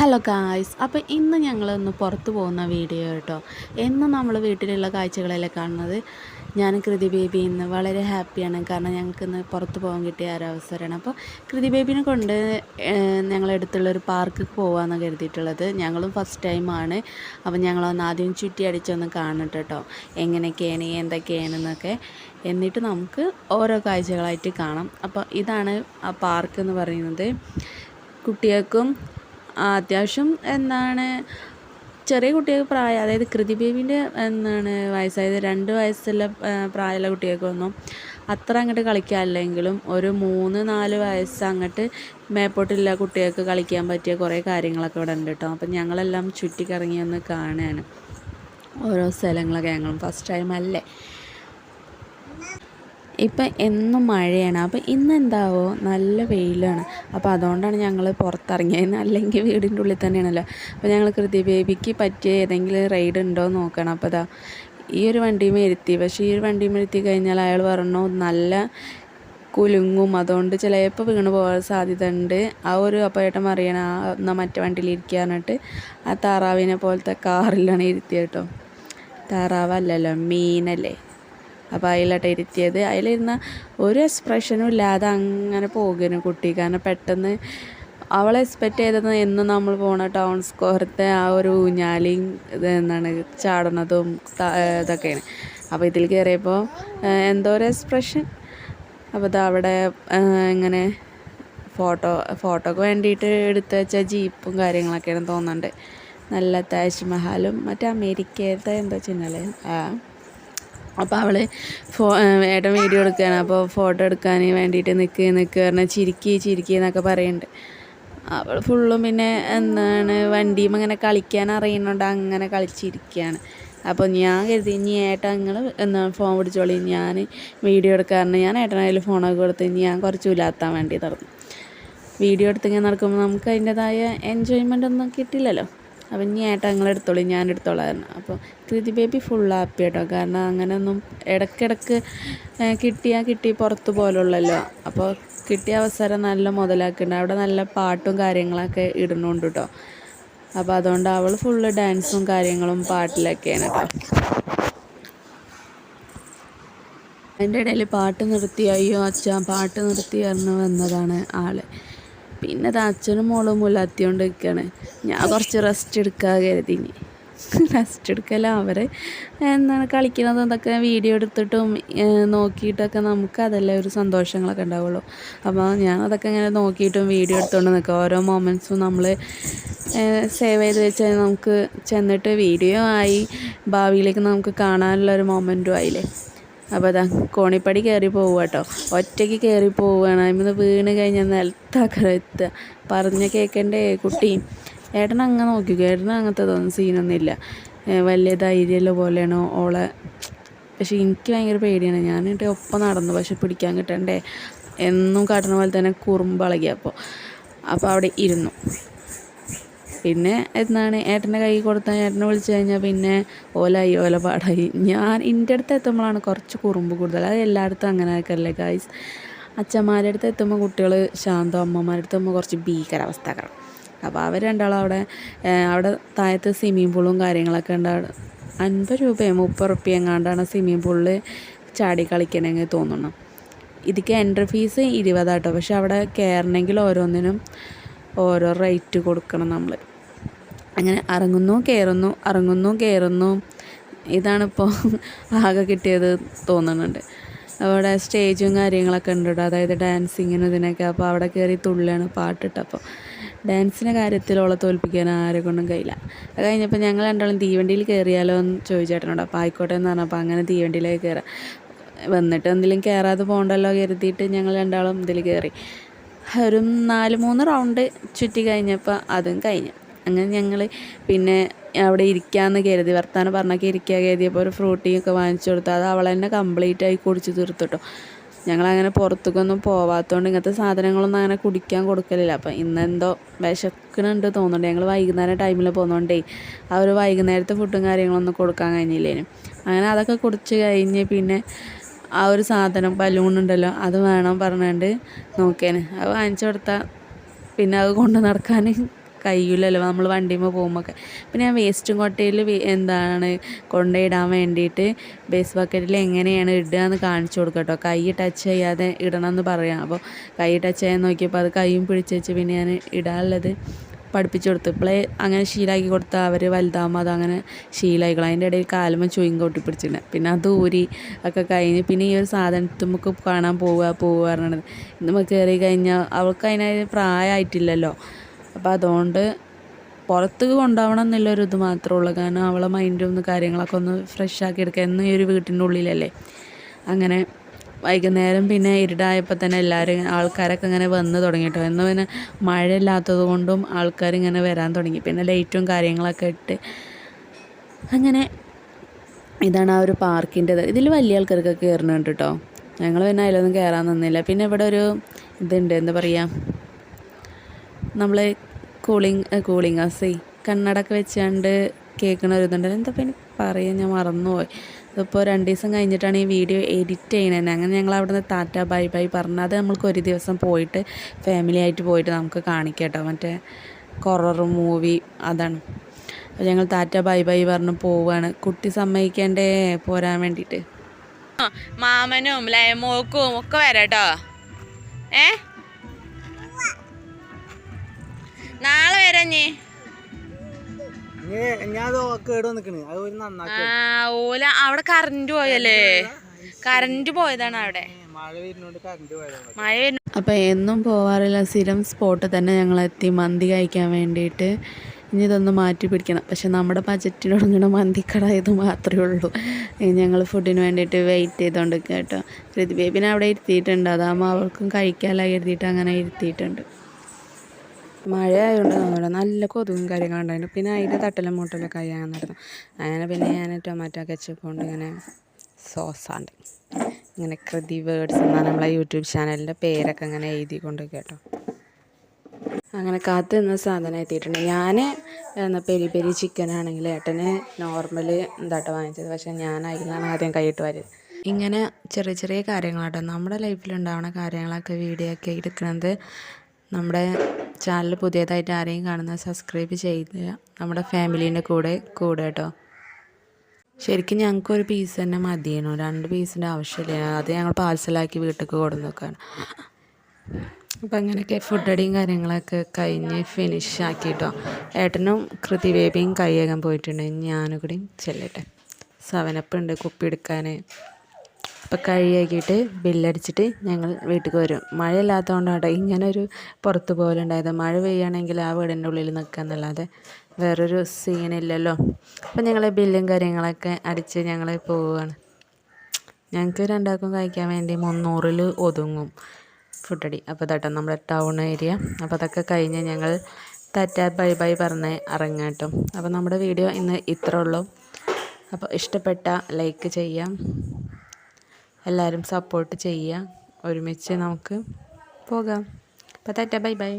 Hello guys അപ്പോൾ ഇന്ന് ഞങ്ങളൊന്ന് പുറത്ത് പോകുന്ന വീഡിയോ കേട്ടോ. എന്ന് നമ്മൾ വീട്ടിലുള്ള കാഴ്ചകളല്ലേ കാണുന്നത്? ഞാൻ കൃതി ബേബി ഇന്ന് വളരെ ഹാപ്പിയാണ് കാരണം ഞങ്ങൾക്ക് ഇന്ന് പുറത്ത് പോകാൻ കിട്ടിയ ഒരവസരമാണ് അപ്പോൾ കൃതി ബേബിനെ കൊണ്ട് ഞങ്ങളടുത്തുള്ള ഒരു പാർക്ക് പോകാമെന്ന് കരുതിയിട്ടുള്ളത് ഞങ്ങളും ഫസ്റ്റ് ടൈമാണ് അപ്പോൾ ഞങ്ങളൊന്ന് ആദ്യം ചുറ്റി അടിച്ചൊന്ന് കാണട്ടെ കേട്ടോ. എങ്ങനെയൊക്കെയാണ് എന്തൊക്കെയാണെന്നൊക്കെ. എന്നിട്ട് നമുക്ക് ഓരോ കാഴ്ചകളായിട്ട് കാണാം. അപ്പോൾ ഇതാണ് ആ പാർക്ക് എന്ന് പറയുന്നത്. കുട്ടികൾക്കും അത്യാവശ്യം എന്താണ് ചെറിയ കുട്ടികൾക്ക് പ്രായം അതായത് കൃതി ബേബിന്റെ എന്താണ് വയസ്സായത് രണ്ട് വയസ്സുള്ള പ്രായമുള്ള കുട്ടികൾക്കൊന്നും അത്ര അങ്ങോട്ട് കളിക്കാനില്ലെങ്കിലും ഒരു മൂന്ന് നാല് വയസ്സ് അങ്ങോട്ട് മേപ്പോട്ടില്ല കുട്ടികൾക്ക് കളിക്കാൻ പറ്റിയ കുറേ കാര്യങ്ങളൊക്കെ ഇവിടെ ഉണ്ട് കേട്ടോ. അപ്പം ഞങ്ങളെല്ലാം ചുറ്റിക്കറങ്ങി ഒന്ന് കാണുകയാണ്. ഓരോ സ്ഥലങ്ങളൊക്കെ ഞങ്ങളും ഫസ്റ്റ് ടൈം അല്ലേ? ഇപ്പം എന്നും മഴയാണ്. അപ്പോൾ ഇന്ന് എന്താവോ? നല്ല വെയിലാണ്. അപ്പോൾ അതുകൊണ്ടാണ് ഞങ്ങൾ പുറത്തിറങ്ങിയത്. അല്ലെങ്കിൽ വീടിന്റെ ഉള്ളിൽ തന്നെയാണല്ലോ. അപ്പോൾ ഞങ്ങൾ കൃതി ബേബിക്ക് പറ്റിയ ഏതെങ്കിലും റൈഡ് ഉണ്ടോ എന്ന് നോക്കണം. അപ്പോൾ അതാ ഈ ഒരു വണ്ടിയുമേ ഇരുത്തി. പക്ഷേ ഈ ഒരു വണ്ടിയുമേ ഇരുത്തി കഴിഞ്ഞാൽ അയാൾ പറഞ്ഞു നല്ല കുലുങ്ങും. അതുകൊണ്ട് ചിലപ്പോൾ വീണ് പോകാൻ സാധ്യത ഉണ്ട് ആ ഒരു അപ്പേട്ടം അറിയണം ആ എന്നാൽ മറ്റേ വണ്ടിയിൽ ഇരിക്കുക പറഞ്ഞിട്ട്. ആ താറാവിനെ പോലത്തെ കാറിലാണ് ഇരുത്തിയത് കേട്ടോ. താറാവല്ലല്ലോ മീനല്ലേ. അപ്പോൾ അതിലാട്ട് ഇരുത്തിയത്. അതിലിരുന്ന ഒരു എക്സ്പ്രഷനും ഇല്ലാതെ അങ്ങനെ പോകുന്നു കുട്ടി. കാരണം പെട്ടെന്ന് അവൾ എക്സ്പെക്റ്റ് ചെയ്തത് എന്ന് നമ്മൾ പോണ ടൗൺ സ്ക്വയറത്തെ ആ ഒരു ഊഞ്ഞാലിയും ഇത് എന്താണ് ചാടുന്നതും ഇതൊക്കെയാണ്. അപ്പോൾ ഇതിൽ കയറിയപ്പോൾ എന്തോ ഒരു എക്സ്പ്രഷൻ അപ്പോൾ ഇത് അവിടെ ഇങ്ങനെ ഫോട്ടോ ഫോട്ടോക്ക് വേണ്ടിയിട്ട് എടുത്തു വെച്ച ജീപ്പും കാര്യങ്ങളൊക്കെയാണ് തോന്നുന്നുണ്ട്. നല്ല താജ്മഹലും മറ്റേ അമേരിക്കയിലത്തെ എന്തോ ചിഹ്നല്ലേ ആ. അപ്പോൾ അവൾ ഫോ ഏട്ടൻ വീഡിയോ എടുക്കുകയാണ് അപ്പോൾ ഫോട്ടോ എടുക്കാൻ വേണ്ടിയിട്ട് നിൽക്കുക നിൽക്കുക പറഞ്ഞാൽ ചിരിക്കി ചിരിക്കി എന്നൊക്കെ പറയുന്നുണ്ട് അവൾ ഫുള്ളും പിന്നെ എന്താണ് വണ്ടിയും അങ്ങനെ കളിക്കാൻ അറിയുന്നുണ്ട്. അങ്ങനെ കളിച്ചിരിക്കുകയാണ് അപ്പോൾ ഞാൻ കരുതി ഇനി ഏട്ടൻ നിങ്ങൾ എന്താണ് ഫോൺ പിടിച്ചോളി ഞാൻ വീഡിയോ എടുക്കാറുണ്ട്. ഞാൻ ഏട്ടനായാലും ഫോണൊക്കെ കൊടുത്ത് ഞാൻ കുറച്ച് ഉലാത്താൻ വേണ്ടി തുടങ്ങും വീഡിയോ എടുത്തിങ്ങനെ നടക്കുമ്പോൾ നമുക്ക് അതിന്റെതായ എൻജോയ്മെന്റ് ഒന്നും കിട്ടില്ലല്ലോ. അപ്പം ഇനി ഏട്ടാ നിങ്ങൾ എടുത്തോളൂ ഞാൻ എടുത്തോളായിരുന്നു അപ്പോൾ കൃതി ബേബി ഫുൾ ഹാപ്പി കേട്ടോ കാരണം അങ്ങനെ ഒന്നും ഇടയ്ക്കിടയ്ക്ക് കിട്ടിയാൽ കിട്ടി പുറത്ത് പോലുള്ളല്ലോ. അപ്പോൾ കിട്ടിയ അവസരം നല്ല മുതലാക്കുന്നുണ്ട്. അവിടെ നല്ല പാട്ടും കാര്യങ്ങളൊക്കെ ഇടുന്നുണ്ട് കേട്ടോ. അപ്പോൾ അതുകൊണ്ട് അവൾ ഫുള്ള് ഡാൻസും കാര്യങ്ങളും പാട്ടിലൊക്കെയാണ് കേട്ടോ. അതിന്റെ ഇടയിൽ പാട്ട് നിർത്തി അയ്യോ അച്ഛാ പാട്ട് നിർത്തി എന്ന് വന്നതാണ് ആൾ. പിന്നെ അച്ഛനും മോളും മുലാത്തിയോണ്ട് നിൽക്കുകയാണ് ഞാൻ കുറച്ച് റെസ്റ്റ് എടുക്കാൻ കരുതി റെസ്റ്റ് എടുക്കല അവർ എന്താണ് കളിക്കുന്നതും ഇതൊക്കെ വീഡിയോ എടുത്തിട്ടും നോക്കിയിട്ടൊക്കെ നമുക്ക് അതല്ലേ ഒരു സന്തോഷങ്ങളൊക്കെ ഉണ്ടാവുള്ളൂ. അപ്പോൾ ഞാൻ അതൊക്കെ ഇങ്ങനെ നോക്കിയിട്ടും വീഡിയോ എടുത്തുകൊണ്ട് നിൽക്കുക ഓരോ മൊമെന്റ്സും നമ്മൾ സേവ് ചെയ്ത് വെച്ചാൽ നമുക്ക് ചെന്നിട്ട് വീഡിയോ ആയി ഭാവിയിലേക്ക് നമുക്ക് കാണാനുള്ള ഒരു മൊമെന്റും ആയില്ലേ. അപ്പോൾ അതാ കോണിപ്പടി കയറി പോവുക കേട്ടോ ഒറ്റയ്ക്ക് കയറി പോവുകയാണ്. അതിൽ വീണ് കഴിഞ്ഞാൽ നിലത്താക്കറ എത്തുക. പറഞ്ഞ കേൾക്കണ്ടേ കുട്ടി? ഏട്ടൻ അങ്ങനെ നോക്കിക്കോ. ഏട്ടൻ അങ്ങനത്തെ തോന്നുന്നു സീനൊന്നുമില്ല. വലിയ ധൈര്യമുള്ള പോലെയാണ് ഓളെ. പക്ഷെ എനിക്ക് ഭയങ്കര പേടിയാണ്. ഞാൻ എന്റെ ഒപ്പം നടന്നു. പക്ഷെ പിടിക്കാൻ കിട്ടണ്ടേ? എന്നും കാട്ടുന്ന പോലെ തന്നെ കുറുമ്പളകിയപ്പോൾ അപ്പോൾ അവിടെ ഇരുന്നു. പിന്നെ എന്താണ് ഏട്ടന്റെ കൈ കൊടുത്താൽ ഏട്ടനെ വിളിച്ചു കഴിഞ്ഞാൽ പിന്നെ ഓലായി ഓല പാടായി. ഞാൻ എന്റെ അടുത്ത് എത്തുമ്പോഴാണ് കുറച്ച് കുറുമ്പ് കൂടുതൽ. അത് എല്ലായിടത്തും അങ്ങനെ ആക്കല്ലേ ഗായ്സ് അച്ഛന്മാരുടെ അടുത്ത് എത്തുമ്പോൾ കുട്ടികൾ ശാന്തം അമ്മമാരുടെ അടുത്ത് എത്തുമ്പോൾ കുറച്ച് ഭീകരാവസ്ഥക്കാരം അപ്പോൾ അവർ രണ്ടാളും അവിടെ അവിടെ താഴത്ത് സ്വിമ്മിംഗ് പൂളും കാര്യങ്ങളൊക്കെ ഉണ്ട്. അൻപത് രൂപയോ മുപ്പത് റുപ്യ എങ്ങാണ്ടാണ് സ്വിമ്മിംഗ് പൂളിൽ ചാടി കളിക്കണമെങ്കിൽ തോന്നുന്നു. ഇതിക്ക് എൻട്രി ഫീസ് ഇരുപതാട്ടോ പക്ഷെ അവിടെ കയറണമെങ്കിൽ ഓരോന്നിനും ഓരോ റേറ്റ് കൊടുക്കണം നമ്മൾ അങ്ങനെ ഇറങ്ങുന്നു കയറുന്നു ഇറങ്ങുന്നു കയറുന്നു ഇതാണിപ്പോൾ ആകെ കിട്ടിയത് തോന്നുന്നുണ്ട്. അവിടെ സ്റ്റേജും കാര്യങ്ങളൊക്കെ ഉണ്ട് കേട്ടോ അതായത് ഡാൻസിങ്ങിനും ഇതിനൊക്കെ. അപ്പോൾ അവിടെ കയറി തുള്ളിയാണ് പാട്ടിട്ടപ്പോൾ ഡാൻസിന്റെ കാര്യത്തിൽ ഓളെ തോൽപ്പിക്കാൻ ആരെ കൊണ്ടും കഴിയില്ല. അത് കഴിഞ്ഞപ്പോൾ ഞങ്ങൾ രണ്ടാളും തീവണ്ടിയിൽ കയറിയാലോ എന്ന് ചോദിച്ചേട്ടനോട്. അപ്പോൾ ആയിക്കോട്ടെ എന്ന് പറഞ്ഞപ്പോൾ അങ്ങനെ തീവണ്ടിയിലേക്ക് കയറാം വന്നിട്ട് എന്തെങ്കിലും കയറാതെ പോകണ്ടല്ലോ കരുതിയിട്ട് ഞങ്ങൾ രണ്ടാളും ഇതിൽ കയറി ഒരു നാല് മൂന്ന് റൗണ്ട് ചുറ്റി കഴിഞ്ഞപ്പോൾ അതും കഴിഞ്ഞു. അങ്ങനെ ഞങ്ങൾ പിന്നെ അവിടെ ഇരിക്കാമെന്ന് കരുതി വർത്താനം പറഞ്ഞൊക്കെ ഇരിക്കുക കരുതിയപ്പോൾ ഒരു ഫ്രൂട്ടിയൊക്കെ വാങ്ങിച്ചു കൊടുത്തു. അത് അവൾ തന്നെ കംപ്ലീറ്റ് ആയി കുടിച്ച് തീർത്തിട്ടോ ഞങ്ങളങ്ങനെ പുറത്തേക്കൊന്നും പോവാത്തതുകൊണ്ട് ഇങ്ങനത്തെ സാധനങ്ങളൊന്നും അങ്ങനെ കുടിക്കാൻ കൊടുക്കലില്ല. അപ്പം ഇന്നെന്തോ വിശക്കണുണ്ട് തോന്നുന്നുണ്ട്. ഞങ്ങൾ വൈകുന്നേരം ടൈമിൽ പോകുന്നതുകൊണ്ടേ ആ ഒരു വൈകുന്നേരത്തെ ഫുഡും കാര്യങ്ങളൊന്നും കൊടുക്കാൻ കഴിഞ്ഞില്ലേനും. അങ്ങനെ അതൊക്കെ കുടിച്ച് കഴിഞ്ഞ് പിന്നെ ആ ഒരു സാധനം ബലൂൺ ഉണ്ടല്ലോ അത് വേണം പറഞ്ഞുകൊണ്ട് നോക്കിയേന് അത് വാങ്ങിച്ചു കൊടുത്താൽ പിന്നെ അത് കൊണ്ട് നടക്കാൻ കഴിയില്ലല്ലോ നമ്മൾ വണ്ടിയുമ്പോൾ പോകുമ്പോൾ പിന്നെ ഞാൻ വേസ്റ്റും കൊട്ടയിൽ എന്താണ് കൊണ്ടുപോയിടാൻ വേണ്ടിയിട്ട് ബേസ് ബക്കറ്റിൽ എങ്ങനെയാണ് ഇടുക എന്ന് കാണിച്ചു കൊടുക്കുക കേട്ടോ കൈ ടച്ച് ചെയ്യാതെ ഇടണം എന്ന് പറയാം. അപ്പോൾ കൈ ടച്ച് ചെയ്യാൻ നോക്കിയപ്പോൾ അത് കൈയും പിടിച്ച് വെച്ച് പിന്നെ ഞാൻ ഇടാനുള്ളത് പഠിപ്പിച്ചു കൊടുത്തു. ഇപ്പോഴേ അങ്ങനെ ശീലാക്കി കൊടുത്താൽ അവർ വലുതാകുമ്പോൾ അതങ്ങനെ ശീലമായിക്കണം അതിന്റെ ഇടയിൽ കാലുമ്പോൾ ചുയും കൊട്ടി പിടിച്ചിട്ടുണ്ട്. പിന്നെ അത് ഊരി ഒക്കെ കഴിഞ്ഞ് പിന്നെ ഈ ഒരു സാധനത്തിൽ നമുക്ക് കാണാൻ പോവുക പോവുക പറഞ്ഞത്. ഇന്ന് കയറി കഴിഞ്ഞാൽ അവൾക്ക് അതിനായി പ്രായമായിട്ടില്ലല്ലോ അപ്പോൾ അതുകൊണ്ട് പുറത്ത് കൊണ്ടുപോകണം എന്നുള്ളൊരു ഇത് മാത്രമേ ഉള്ളൂ. കാരണം അവളെ മൈൻഡും ഒന്ന് കാര്യങ്ങളൊക്കെ ഒന്ന് ഫ്രഷ് ആക്കി എടുക്കുക എന്നും ഈ ഒരു വീട്ടിന്റെ ഉള്ളിലല്ലേ? അങ്ങനെ വൈകുന്നേരം പിന്നെ ഇരുടായപ്പോൾ തന്നെ എല്ലാവരും ആൾക്കാരൊക്കെ ഇങ്ങനെ വന്ന് തുടങ്ങി കേട്ടോ എന്ന് പിന്നെ മഴയില്ലാത്തത് കൊണ്ടും ആൾക്കാർ ഇങ്ങനെ വരാൻ തുടങ്ങി. പിന്നെ ലൈറ്റും കാര്യങ്ങളൊക്കെ ഇട്ട് അങ്ങനെ ഇതാണ് ആ ഒരു പാർക്കിന്റെത്. ഇതിൽ വലിയ ആൾക്കാർക്കൊക്കെ കയറുന്നുണ്ട് കേട്ടോ ഞങ്ങൾ പിന്നെ അതിലൊന്നും കയറാൻ നിന്നില്ല. പിന്നെ ഇവിടെ ഒരു ഇതുണ്ട്. എന്താ പറയുക നമ്മൾ കൂളിങ് കൂളിങ് ഗ്ലാസ് കണ്ണടൊക്കെ വെച്ചാണ്ട് കേൾക്കണ ഒരു ഇതുണ്ട് എന്താ പിന്നെ പറയാൻ ഞാൻ മറന്നുപോയി. ഇതിപ്പോൾ രണ്ട് ദിവസം കഴിഞ്ഞിട്ടാണ് ഈ വീഡിയോ എഡിറ്റ് ചെയ്യണത്. അങ്ങനെ ഞങ്ങൾ അവിടെ നിന്ന് ടാറ്റ ബൈ ബൈ പറഞ്ഞു അത് നമ്മൾക്ക് ഒരു ദിവസം പോയിട്ട് ഫാമിലി ആയിട്ട് പോയിട്ട് നമുക്ക് കാണിക്കാം കേട്ടോ മറ്റേ കൊറർ മൂവി അതാണ്. അപ്പോൾ ഞങ്ങൾ ടാറ്റ ബൈ ബൈ പറഞ്ഞ് പോവുകയാണ് കുട്ടി സമ്മതിക്കേണ്ടേ? പോരാൻ വേണ്ടിയിട്ട്. മാമനും ലയമോക്കും ഒക്കെ വരാം കേട്ടോ ഏ? നാളെ വരാം ഓല അവിടെ കറണ്ട് പോയല്ലേ? കറണ്ട് പോയതാണ് അവിടെ. മഴ മഴ എന്നും പോവാറില്ല സ്ഥിരം സ്പോട്ട് തന്നെ ഞങ്ങൾ എത്തി മന്തി കഴിക്കാൻ വേണ്ടിയിട്ട്. ഇനി ഇതൊന്ന് മാറ്റി പിടിക്കണം. പക്ഷെ നമ്മുടെ ബജറ്റിനൊടുങ്ങണ മന്തിക്കട ഇത് മാത്രമേ ഉള്ളൂ. ഞങ്ങൾ ഫുഡിന് വേണ്ടിയിട്ട് വെയിറ്റ് ചെയ്തുകൊണ്ട് കേട്ടോ. കൃതി ബേബിനെ അവിടെ ഇരുത്തിയിട്ടുണ്ട്. അതാകുമ്പോൾ അവർക്കും കഴിക്കാനായി കരുതിയിട്ട് അങ്ങനെ ഇരുത്തിയിട്ടുണ്ട്. മഴ ആയതുകൊണ്ട് തോന്നുന്നില്ല നല്ല കൊതുകും കാര്യങ്ങളും ഉണ്ടായിരുന്നു. പിന്നെ അതിന്റെ തട്ടലും മുട്ടലൊക്കെ കഴിയാൻ നടന്നു. അങ്ങനെ പിന്നെ ഞാൻ ടൊമാറ്റോ കെച്ചപ്പ് കൊണ്ട് ഇങ്ങനെ സോസാണ്ട്. ഇങ്ങനെ കൃതി വേർഡ്സ് എന്നാണ് നമ്മളെ യൂട്യൂബ് ചാനലിന്റെ പേരൊക്കെ ഇങ്ങനെ എഴുതി കൊണ്ട് കേട്ടോ. അങ്ങനെ കാത്തു നിന്ന സാധനം എത്തിയിട്ടുണ്ട്. ഞാൻ എന്താ പെരി പെരി ചിക്കൻ ആണെങ്കിൽ ഏട്ടന് നോർമൽ എന്താട്ടോ വാങ്ങിച്ചത്. പക്ഷേ ഞാൻ അതിലാണ് ആദ്യം കൈയിട്ട് വരുന്നത് ഇങ്ങനെ ചെറിയ ചെറിയ കാര്യങ്ങളാട്ടോ. നമ്മുടെ ലൈഫിലുണ്ടാവുന്ന കാര്യങ്ങളൊക്കെ വീഡിയോ ഒക്കെ എടുക്കുന്നത് നമ്മുടെ ചാനൽ പുതിയതായിട്ട് ആരെയും കാണുന്ന സബ്സ്ക്രൈബ് ചെയ്യുക നമ്മുടെ ഫാമിലീന്റെ കൂടെ കൂടെ കേട്ടോ. ശരിക്കും ഞങ്ങൾക്ക് ഒരു പീസ് തന്നെ മതിയേനു. രണ്ട് പീസിന്റെ ആവശ്യമില്ല. അത് ഞങ്ങൾ പാഴ്സലാക്കി വീട്ടിലേക്ക് കൊടുന്നൊക്കെയാണ് അപ്പം അങ്ങനെയൊക്കെ ഫുഡ് അടിയും കാര്യങ്ങളൊക്കെ കഴിഞ്ഞ് ഫിനിഷ് ആക്കിയിട്ടോ ഏട്ടനും കൃതി ബേബിയും കൈയേകാൻ പോയിട്ടുണ്ട്. ഞാനും കൂടി ചെല്ലട്ടെ. സെവനപ്പ് ഉണ്ട് കുപ്പി എടുക്കാൻ. അപ്പോൾ കഴിയാക്കിയിട്ട് ബില്ലടിച്ചിട്ട് ഞങ്ങൾ വീട്ടിൽ വരും. മഴ ഇല്ലാത്തതുകൊണ്ടാണ് ഇങ്ങനെ ഒരു പുറത്ത് പോകലുണ്ടായത് മഴ പെയ്യുകയാണെങ്കിൽ ആ വീടിന്റെ ഉള്ളിൽ നിൽക്കുക എന്നല്ലാതെ വേറൊരു സീനില്ലല്ലോ. അപ്പോൾ ഞങ്ങൾ ബില്ലും കാര്യങ്ങളൊക്കെ അടിച്ച് ഞങ്ങൾ പോവുകയാണ്. ഞങ്ങൾക്ക് രണ്ടാൾക്കും കഴിക്കാൻ വേണ്ടി മുന്നൂറിൽ ഒതുങ്ങും ഫുഡടി. അപ്പോൾ തട്ടോ നമ്മുടെ ടൗൺ ഏരിയ. അപ്പോൾ അതൊക്കെ കഴിഞ്ഞ് ഞങ്ങൾ തറ്റ ബൈ ബൈ പറഞ്ഞ് ഇറങ്ങാട്ടും അപ്പോൾ നമ്മുടെ വീഡിയോ ഇന്ന് ഇത്ര ഉള്ളൂ. അപ്പോൾ ഇഷ്ടപ്പെട്ട ലൈക്ക് ചെയ്യാം. എല്ലാവരും സപ്പോർട്ട് ചെയ്യുക. ഒരുമിച്ച് നമുക്ക് പോകാം. അപ്പോൾ തറ്റ ബൈ ബൈ.